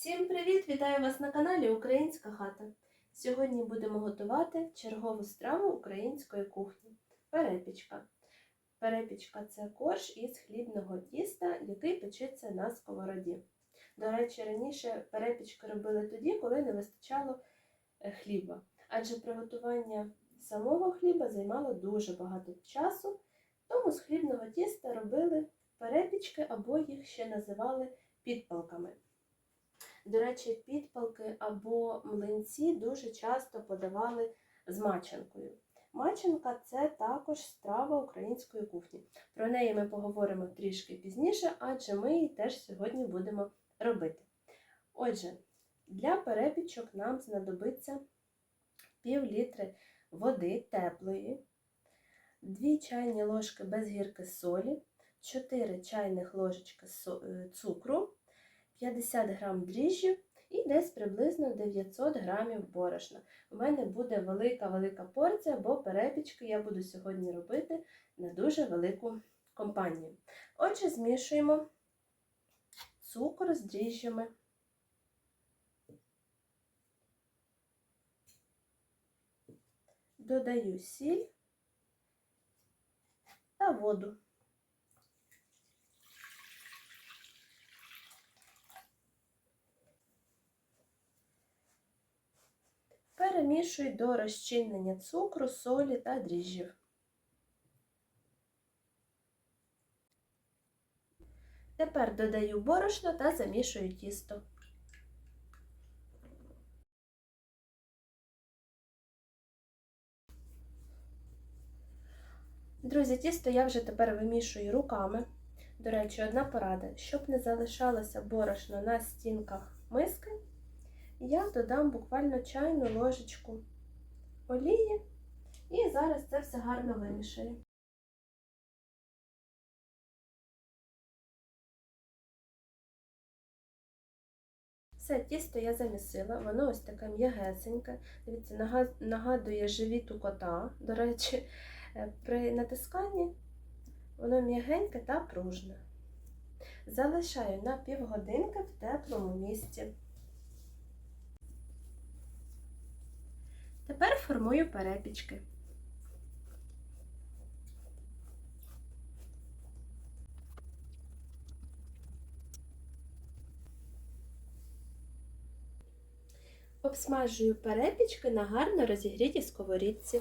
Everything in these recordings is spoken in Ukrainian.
Всім привіт! Вітаю вас на каналі Українська хата. Сьогодні будемо готувати чергову страву української кухні перепічка. Перепічка це корж із хлібного тіста, який печеться на сковороді. До речі, раніше перепічки робили тоді, коли не вистачало е, хліба, адже приготування самого хліба займало дуже багато часу, тому з хлібного тіста робили перепічки або їх ще називали підпалками. До речі, підпалки або млинці дуже часто подавали з маченкою. Маченка це також страва української кухні. Про неї ми поговоримо трішки пізніше, адже ми її теж сьогодні будемо робити. Отже, для перепічок нам знадобиться пів літри води теплої, 2 чайні ложки без гірки солі, 4 чайних ложечки е, цукру. 50 грам дріжджів і десь приблизно 900 грамів борошна. У мене буде велика-велика порція, бо перепічки я буду сьогодні робити на дуже велику компанію. Отже, змішуємо цукор з дріжджами. Додаю сіль та воду. Перемішуй до розчинення цукру, солі та дріжджів. Тепер додаю борошно та замішую тісто. Друзі, тісто я вже тепер вимішую руками. До речі, одна порада, щоб не залишалося борошно на стінках миски, я додам буквально чайну ложечку олії і зараз це все гарно вимішаю. Все, тісто я замісила, воно ось таке м'ягесеньке. Дивіться, нагадує живіт у кота. До речі, е, при натисканні воно м'ягеньке та пружне. Залишаю на півгодинки в теплому місці. Тепер формую перепічки. Обсмажую перепічки на гарно розігрітій сковорідці.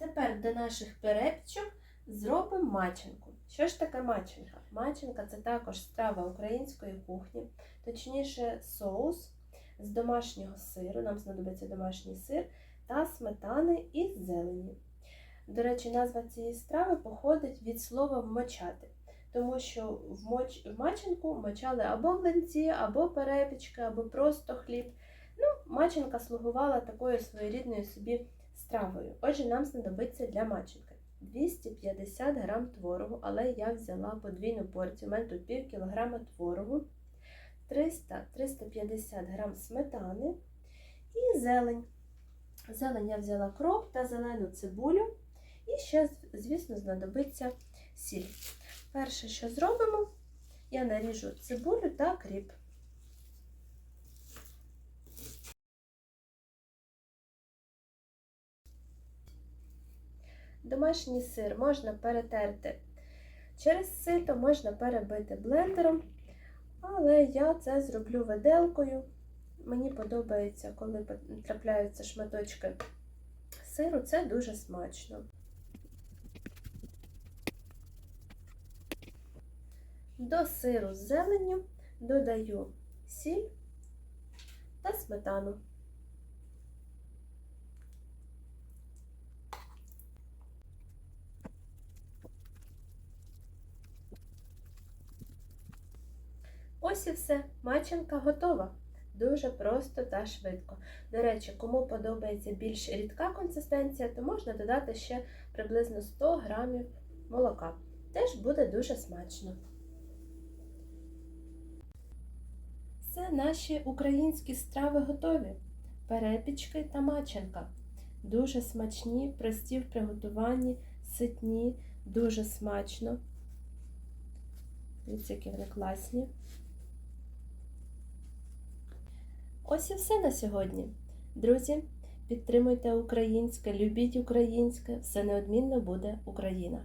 Тепер до наших перепічок зробимо маченку. Що ж таке маченка? Маченка це також страва української кухні, точніше, соус з домашнього сиру, нам знадобиться домашній сир та сметани із зелені. До речі, назва цієї страви походить від слова вмочати, тому що в, моч... в маченку мочали або млинці, або перепічки, або просто хліб. Ну, Маченка слугувала такою своєрідною собі стравою. Отже, нам знадобиться для маченки 250 г творогу, але я взяла подвійну порцію, у мене тут пів кілограма творогу, 300-350 г сметани і зелень. Зелень я взяла кроп та зелену цибулю. І ще, звісно, знадобиться сіль. Перше, що зробимо, я наріжу цибулю та кріп. Домашній сир можна перетерти через сито, можна перебити блендером, але я це зроблю виделкою. Мені подобається, коли трапляються шматочки сиру, це дуже смачно. До сиру з зеленню додаю сіль та сметану. Ось і все, маченка готова. Дуже просто та швидко. До речі, кому подобається більш рідка консистенція, то можна додати ще приблизно 100 грамів молока. Теж буде дуже смачно. Все наші українські страви готові. Перепічки та маченка. Дуже смачні, прості в приготуванні, ситні, дуже смачно. Дивіться, які вони класні. Ось і все на сьогодні. Друзі, підтримуйте українське, любіть українське, все неодмінно буде Україна.